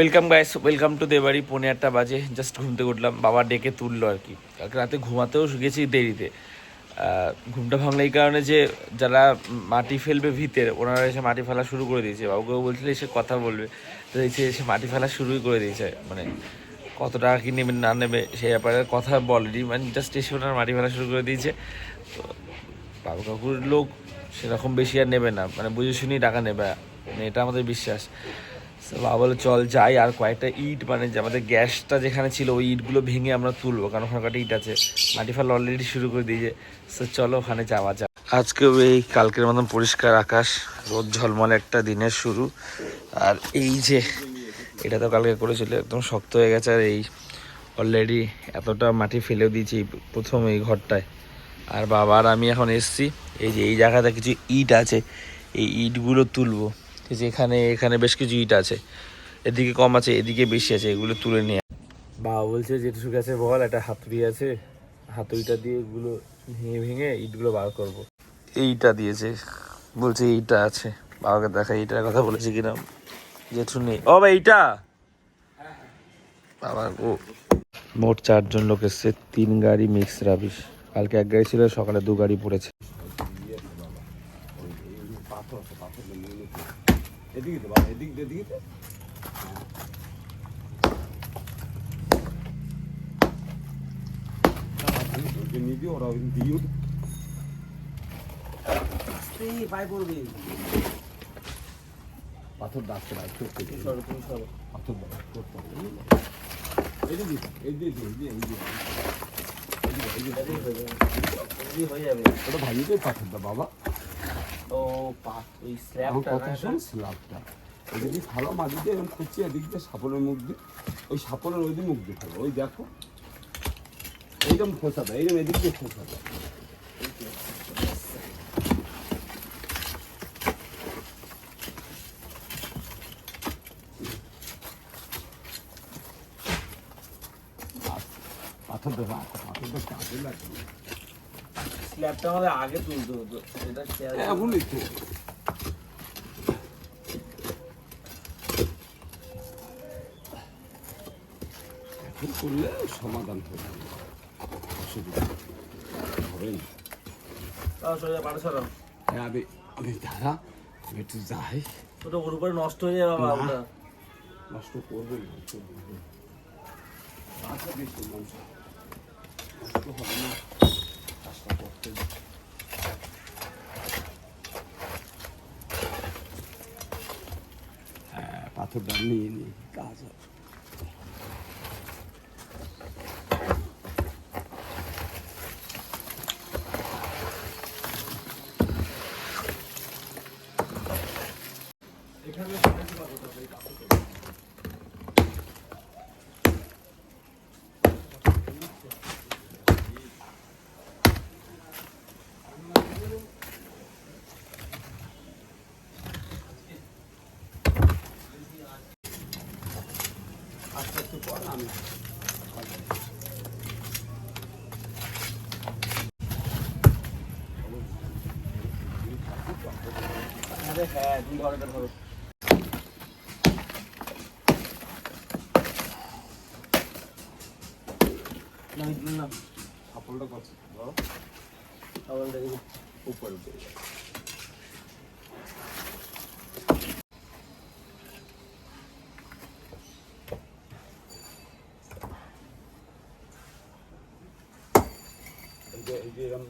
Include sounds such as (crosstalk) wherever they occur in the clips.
Welcome guys welcome to দেবাড়ি পৌনে আটটা বাজে। জাস্ট ঘুমতে উঠলাম। বাবা ডেকে তুললো আর কি। রাতে ঘুমাতেও গেছি দেরিতে। ঘুমটা ভাঙলে এই কারণে যে যারা মাটি ফেলবে ভিতের, ওনারা এসে মাটি ফেলা শুরু করে দিয়েছে। বাবুকে বলছিল, এসে কথা বলবে। তো এসে এসে মাটি ফেলা শুরুই করে দিয়েছে। মানে কত টাকা কি নেবে, না নেবে, সেই ব্যাপারে কথা বলেনি। মানে জাস্ট এসে ওনারা মাটি ফেলা শুরু করে দিয়েছে। তো বাবু কাকুর লোক সেরকম বেশি আর নেবে না। মানে বুঝে শুনেই টাকা নেবে। মানে এটা আমাদের বিশ্বাস। বাবা বলে, চল যাই, আর কয়েকটা ইট মানে যে আমাদের গ্যাসটা যেখানে ছিল, ওই ইটগুলো ভেঙে আমরা তুলবো, কারণ ওখানে কয়েকটা ইট আছে। মাটি ফেলা অলরেডি শুরু করে দিয়েছে। তো চলো ওখানে যাওয়া যাক। আজকেও এই কালকের মতন পরিষ্কার আকাশ, রোদ ঝলমলে একটা দিনের শুরু। আর এই যে, এটা তো কালকে করেছিল, একদম শক্ত হয়ে গেছে, আর এই অলরেডি এতটা মাটি ফেলেও দিয়েছি প্রথম এই ঘরটায়। আর বাবা আর আমি এখন এসছি, এই যে, এই জায়গাটা কিছু ইট আছে, এই ইটগুলো তুলবো। এই যে এখানে এখানে বেশ কিছু ইট আছে। এদিকে কম আছে এদিকে বেশি আছে এগুলো তুলে নিয়ে বাবা বলছে যেটুকু আছে বল একটা হাতুড়ি আছে। হাতুড়িটা দিয়ে এগুলো ভেঙে ভেঙে ইটগুলো বার করব। এইটা দিয়েছে। বলছে এইটা আছে। বাবাকে দেখা এইটার কথা বলেছে কিনা? জেঠু নেই ও ভাই এইটা? বাবা ও মোট চারজন লোক এসছে তিন গাড়ি মিক্স রাবিশ কালকে এক গাড়ি ছিল সকালে দু গাড়ি পড়েছে। এদিকে তো বাবা এদিক দিয়ে এদিকে দে। ওকে নিয়ে দিও, ওরা পাথর ডাকছে ভাই পাথর চোখ পাথর। এদিকে, এদিকে, এদিকে, এদিকে। ওটা পাথর দাও বাবা ও পাত ওই স্ল্যাবটা যদি ভালো মাটি দিয়ে এরকম খুঁজছি এদিক দিয়ে সাপনের মুখ দিয়ে ওই সাপনের ওই দিয়ে মুখ দিয়ে ফেলো। ওই দেখো এইরকম খোসা দেয় এইরকম এদিক দিয়ে দেয় পাথর দেবো পাথর দেবো কাজে লাগবে স্ল্যাবটা আমাদের আগে তুলতে হতো সেটা এমনই তো। এখন করলে সমাধান হবে। অসুবিধা হবে না। হ্যাঁ, আমি আমি দাঁড়া আমি একটু যাই। ওটা ওর উপরে নষ্ট হয়ে যাবে বাবা নষ্ট করবে না আচ্ছা বেশি নষ্ট হবে না। কাজটা করতে হবে। হ্যাঁ পাথরটা নিয়ে নিই আমি হ্যাঁ তুমি ঘরে ধরো না সাফল্য করছে ধরো দেখি উপরে উঠে যাবে। এই যে এই যে এরকম ভাবে কিছু না, পাঁচ দিন ধরলে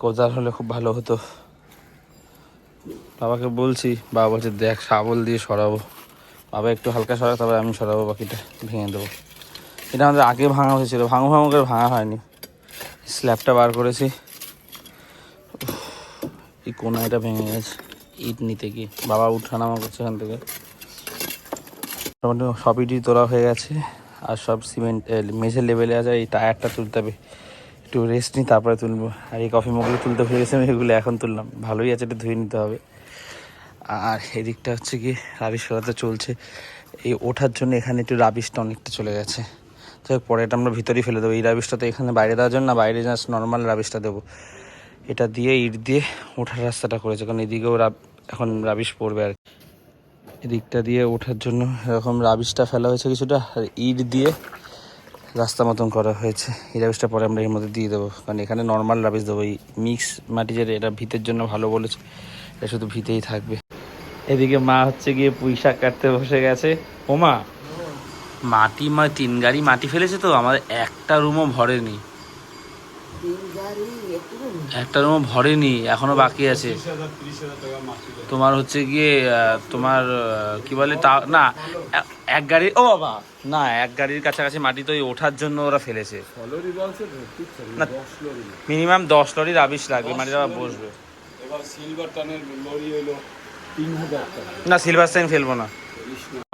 কোদাল হলে খুব ভালো হতো। বাবাকে বলছি, বাবা বলছে, দেখ, শাবল দিয়ে সরাবো। বাবা একটু হালকা সরা তবে আমি সরাবো, বাকিটা ভেঙে দেবো। এটা আমাদের আগে ভাঙা হয়েছিল, ভাঙো ভাঙো করে ভাঙা হয়নি। স্ল্যাবটা বার করেছি। এই এই কোনাটা ভেঙে গেছে, ইট নিতে গিয়ে। বাবা উঠানামা করছে এখান থেকে। মোটামুটি সবইটি তোলা হয়ে গেছে, আর সব সিমেন্ট মেঝে লেভেলে আছে, এই টায়ারটা তুলতে হবে। একটু রেস্ট নিই তারপরে তুলবো। আর এই কফি মগগুলো তুলতে গেছে আমি, এগুলো এখন তুললাম। ভালোই আছে, এটা ধুয়ে নিতে হবে। আর এদিকটা হচ্ছে কি রাবিশ ফেলাতে চলছে। এই ওঠার জন্য এখানে একটু রাবিশটা অনেকটা চলে গেছে। হোক, পরে এটা আমরা ভিতরেই ফেলে দেবো। এই রাবিশটা তো এখানে বাইরে দেওয়ার জন্য না, বাইরে জাস্ট নর্মাল রাবিশটা দেবো। এটা দিয়ে ইট দিয়ে ওঠার রাস্তাটা করেছে, কারণ এদিকেও রাব এখন রাবিশ পড়বে আর। এদিকটা দিয়ে ওঠার জন্য এরকম রাবিশটা ফেলা হয়েছে কিছুটা, আর ইট দিয়ে রাস্তা মতন করা হয়েছে। এই রাবিশটা পরে আমরা এর মধ্যে দিয়ে দেবো। কারণ এখানে নর্মাল রাবিশ দেবো। এই মিক্স মাটি যেটা এটা ভিতের জন্য ভালো বলেছে। এটা শুধু ভিতেই থাকবে। এদিকে মা হচ্ছে গিয়ে পুঁই শাক কাটতে বসে গেছে। ও মা মাটি মা তিন গাড়ি মাটি ফেলেছে তো? আমাদের একটা রুমও ভরেনি। একটা রুমও ভরেনি এখনও বাকি আছে তোমার হচ্ছে গিয়ে তোমার কি বলে তা না এক গাড়ি ও বাবা না এক গাড়ির কাছাকাছি মাটি তো ওঠার জন্য ওরা ফেলেছে না। মিনিমাম দশ লরি রাবিশ লাগবে মাটিটা বসবে এবার সিলভার টানের লরি হলো না সিলভার সাইন ফেলব না।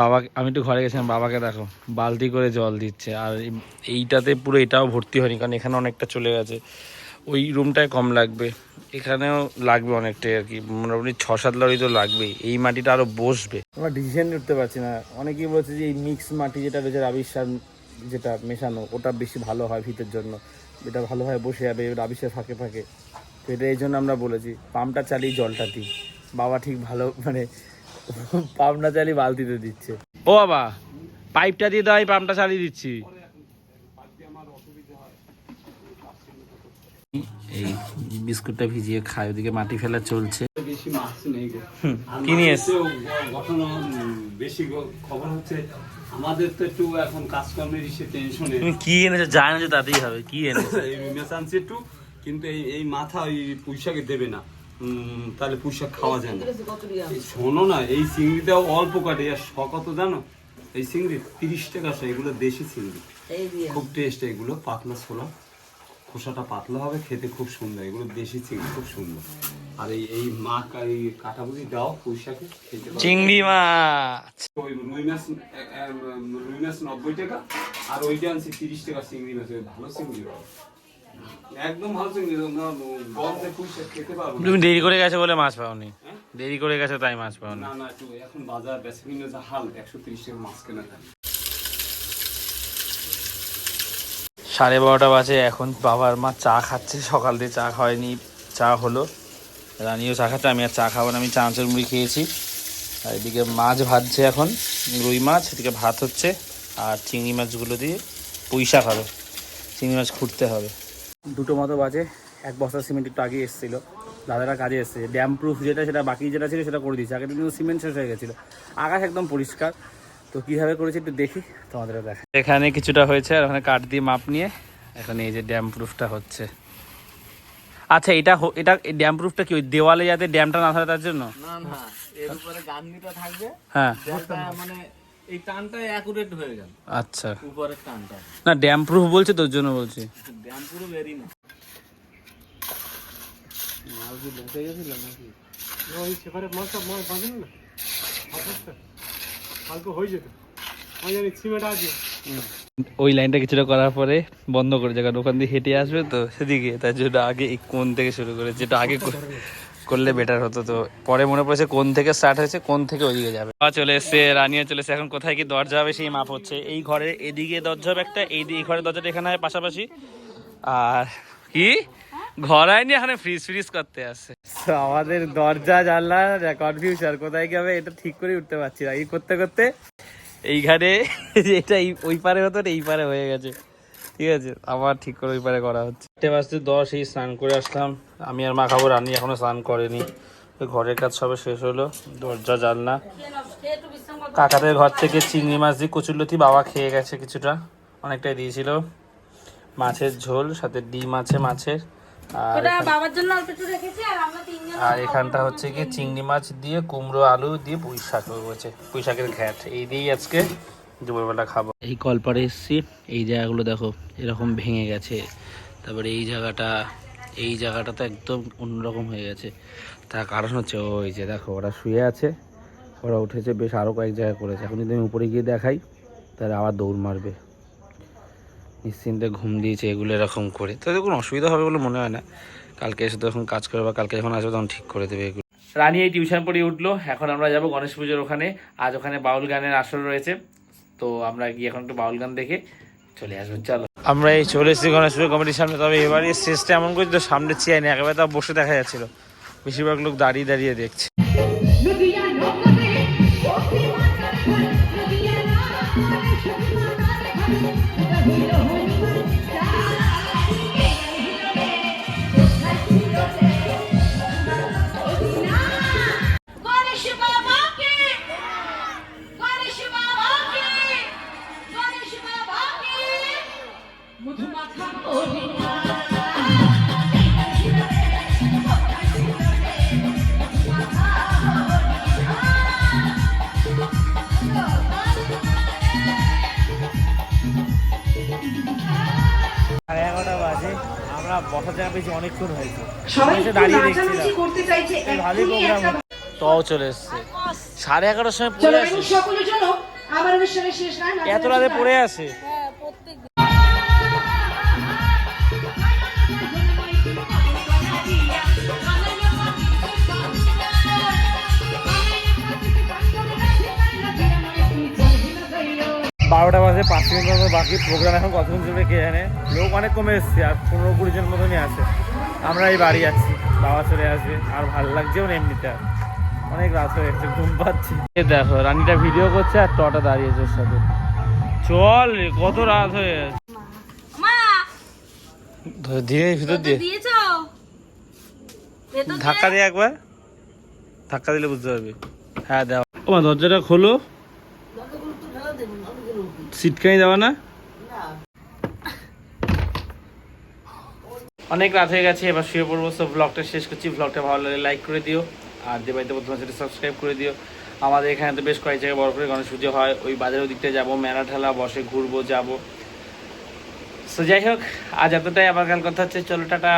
বাবা, আমি একটু ঘরে গেছিলাম, বাবাকে দেখো, বালতি করে জল দিচ্ছে। আর এইটাতে পুরো এটাও ভর্তি হয়নি, কারণ এখানে অনেকটা চলে গেছে। ওই রুমটায় কম লাগবে, এখানেও লাগবে অনেকটাই আর কি, মোটামুটি ছ সাত লরি তো লাগবেই, এই মাটিটা আরও বসবে। আমরা ডিসিশন করতে পারছি না। অনেকেই বলছে যে এই মিক্স মাটি যেটা রয়েছে সার যেটা মেশানো, ওটা বেশি ভালো হয় ভিতের জন্য। এটা ভালোভাবে বসে যাবে রাবিশের ফাঁকে ফাঁকে। তো এটা এই জন্য আমরা বলেছি, পাম্পটা চালিয়ে জলটা দিই। বাবা ঠিক ভালো মানে পাম্পটা চালিয়ে বালতিতে দিচ্ছে। ও বাবা পাইপটা দিয়ে দাও আমি পাম্পটা চালিয়ে দিচ্ছি। এই বিস্কুটটা ভিজিয়ে খায় ওদিকে মাটি ফেলা চলছে। বেশি মাছ নেই গো। আর কি নিয়ে মাছের ঘটনা বেশি খবর হচ্ছে আমাদের তো একটু এখন কাজকর্মের ইসে টেনশনে তুমি কি এনেছো? যা এনেছো তাতেই হবে কি এনেছো? এই রুমেশ একটু কিন্তু এই এই মাথা ওই পুঁইশাকে দেবে না। তাহলে পুঁইশাক খাওয়া যায় না। শোনো না এই চিংড়িটাও অল্প কাটে। আর শ কত জানো এই চিংড়ি তিরিশ টাকা শো এগুলো দেশি চিংড়ি খুব টেস্ট এগুলো পাতলা ছোলা। খোসাটা পাতলা হবে খেতে খুব সুন্দর। এগুলো দেশি চিংড়ি খুব সুন্দর। আর এই এই মা কা- এই কাটা বুঝি দাও পুঁইশাকে খেতে পারো। চিংড়ি মাছ। ওই রুই মাছ রুই মাছ নব্বই টাকা আর ওইটা আনছি তিরিশ টাকা চিংড়ি মাছ ওই ভালো চিংড়ি পাবো। একদম ভালো চিংড়ি না গন্ধে খেতে পারব তুমি দেরি করে গেছো বলে মাছ পাওনি। হ্যাঁ? দেরি করে গেছো তাই মাছ পাওনি। না না একটু এখন বাজার বেচা কিনে যা হাল একশো তিরিশ টাকা মাছ কেনা থাকে সাড়ে বারোটা বাজে এখন বাবার মা চা খাচ্ছে সকাল দিয়ে চা খাওয়ায়নি চা হলো। রানিও চা খাচ্ছে আমি আর চা খাব না আমি চাঁচের মুড়ি খেয়েছি। আর এদিকে মাছ ভাজছে এখন রুই মাছ এদিকে ভাত হচ্ছে আর চিংড়ি মাছগুলো দিয়ে পুঁই শাক হবে। চিংড়ি মাছ খুঁড়তে হবে। দুটো মতো বাজে। এক বস্তা সিমেন্ট একটু আগে এসেছিল। দাদারা কাজে এসছে। ড্যাম প্রুফ যেটা সেটা বাকি যেটা ছিল সেটা করে দিয়েছে। আগে কিন্তু সিমেন্ট শেষ হয়ে গেছিল। আকাশ একদম পরিষ্কার। তো কীভাবে করেছে একটু দেখি তোমাদের দেখা এখানে কিছুটা হয়েছে আর ওখানে কাঠ দিয়ে মাপ নিয়ে এখন এই যে ড্যাম প্রুফটা হচ্ছে। আচ্ছা এটা হ- এটা ড্যাম প্রুফটা কি ওই দেওয়ালে যাতে ড্যামটা না থাকে তার জন্য? না না। এর উপরে গান্ডিটা থাকবে। হ্যাঁ। মানে এই টানটা অ্যাকুরেট হয়ে গেল। আচ্ছা। উপরের টানটা। না ড্যাম প্রুফ বলছে তোর জন্য বলছি। ড্যাম পুরো বেরি না। মাল কি বেঁচে গেছিল নাকি? ওই সেপারে মাছটা মাছ বাঁধে না? কালকে হয়ে যেত। আমি জানি সিমেন্ট আছে। ওই লাইনটা কিছুটা করার পরে বন্ধ করে যায় কারণ ওখান দিয়ে হেঁটে আসবে তো সেদিকে তার জন্য আগে এই কোন থেকে শুরু করে যেটা আগে কর- করলে বেটার হতো তো। পরে মনে পড়েছে কোন থেকে স্টার্ট হয়েছে কোন থেকে ওইদিকে যাবে। চলে এসছে রানিয়া চলে এসছে। এখন কোথায় কি দরজা হবে সেই মাপ হচ্ছে। এই ঘরের এদিকে দরজা হবে একটা এই দিকে ঘরের দরজাটা এখানে হয় পাশাপাশি। আর কি? ঘর হয়নি এখানে ফ্রিজ ফ্রিজ করতে আসছে আমাদের দরজা জানলা কনফিউশন কোথায় কি হবে এটা ঠিক করে উঠতে পারছি না। এই করতে করতে এইখানে (laughs) এটা এই- ওই পারে হতো না এই পারে হয়ে গেছে। ঠিক আছে আবার ঠিক করে ওই পারে করা হচ্ছে। চারটে বাজতে দশ এই স্নান করে আসলাম। আমি আর মা খাব রান্নি এখনও স্নান করেনি। ঘরের কাজ সবে শেষ হলো দরজা জানলা। কাকাদের ঘর থেকে চিংড়ি মাছ দিয়ে কচুরলতি বাবা খেয়ে গেছে কিছুটা অনেকটাই দিয়েছিল। মাছের ঝোল সাথে ডিম আছে মাছের। আর ওটা বাবার জন্য অল্প একটু রেখেছি আর আর এখানটা হচ্ছে কি চিংড়ি মাছ দিয়ে কুমড়ো আলু দিয়ে পুঁই শাক হয়েছে পুঁই শাকের ঘ্যাট। এই দিয়েই আজকে দুপুরবেলা খাব। এই কলপারে এসছি। এই জায়গাগুলো দেখো এরকম ভেঙে গেছে। তারপরে এই জায়গাটা এই জায়গাটা তো একদম অন্যরকম হয়ে গেছে। তার কারণ হচ্ছে ওই যে দেখো ওরা শুয়ে আছে। ওরা উঠেছে বেশ আরও কয়েক জায়গায় করেছে। এখন যদি আমি উপরে গিয়ে দেখাই তাহলে আবার দৌড় মারবে। নিশ্চিন্তে ঘুম দিয়েছে এগুলো এরকম করে। তাদের কোনো অসুবিধা হবে বলে মনে হয় না। কালকে এসে তো এখন কাজ করে বা কালকে যখন আসবে তখন ঠিক করে দেবে এগুলো। রানী এই টিউশন পড়িয়ে উঠল। এখন আমরা যাব গণেশ পুজোর ওখানে। আজ ওখানে বাউল গানের আসর রয়েছে। তো আমরা গিয়ে এখন একটু বাউল গান দেখে চলে আসব চলো আমরা এই চলে এসেছি গণেশ পুজো কমিটির সামনে তবে এবারে স্টেজটা এমন করছি তো সামনে চেয়ার নেই একেবারে তা বসে দেখা যাচ্ছিল বেশিরভাগ লোক দাঁড়িয়ে দাঁড়িয়ে দেখছে গণেশ আমরা পেয়েছি অনেকক্ষণ হয়েছে। সবাই এসে দাঁড়িয়ে দেখছিলাম। করতে চাইছে এই ভালোই প্রোগ্রাম একটা চলে এসছে। সাড়ে এগারোটার সময় পড়ে আসে এত রাতে পড়ে আসে বারোটা বাজে পাঁচ মিনিট মতো বাকি প্রোগ্রাম এখন কতক্ষণ চলবে কে জানে? লোক অনেক কমে এসছে আর পনেরো কুড়ি জন মতনই আছে। আমরা এই বাড়ি যাচ্ছি বাবা চলে আসবে আর ভালো লাগছেও না এমনিতে আর। অনেক রাত হয়ে গেছে ঘুম পাচ্ছি। এই দেখো রানীটা ভিডিও করছে আর টটা দাঁড়িয়েছে ওর সাথে। চল রে, কত রাত হয়ে গেছে। মা! ভিতর দিয়ে। ধাক্কা দিয়ে একবার। ধাক্কা দিলে বুঝতে পারবি। হ্যাঁ দাও ও দরজাটা খোলো। সিটকানি দেওয়া না? অনেক রাত হয়ে গেছে এবার শুয়ে পড়ব সব ব্লগটা শেষ করছি। ব্লগটা ভালো লাগলে লাইক করে দিও আর যে বাড়িতে প্রথমে সেটা সাবস্ক্রাইব করে দিও। আমাদের এখানে তো বেশ কয়েক জায়গায় বড় করে গণেশ পুজো হয় ওই বাজারের দিকটা যাব মেলা ঠেলা বসে ঘুরবো যাব। সো যাই হোক আজ এতটাই আবার কাল কথা হচ্ছে। চলো টাটা।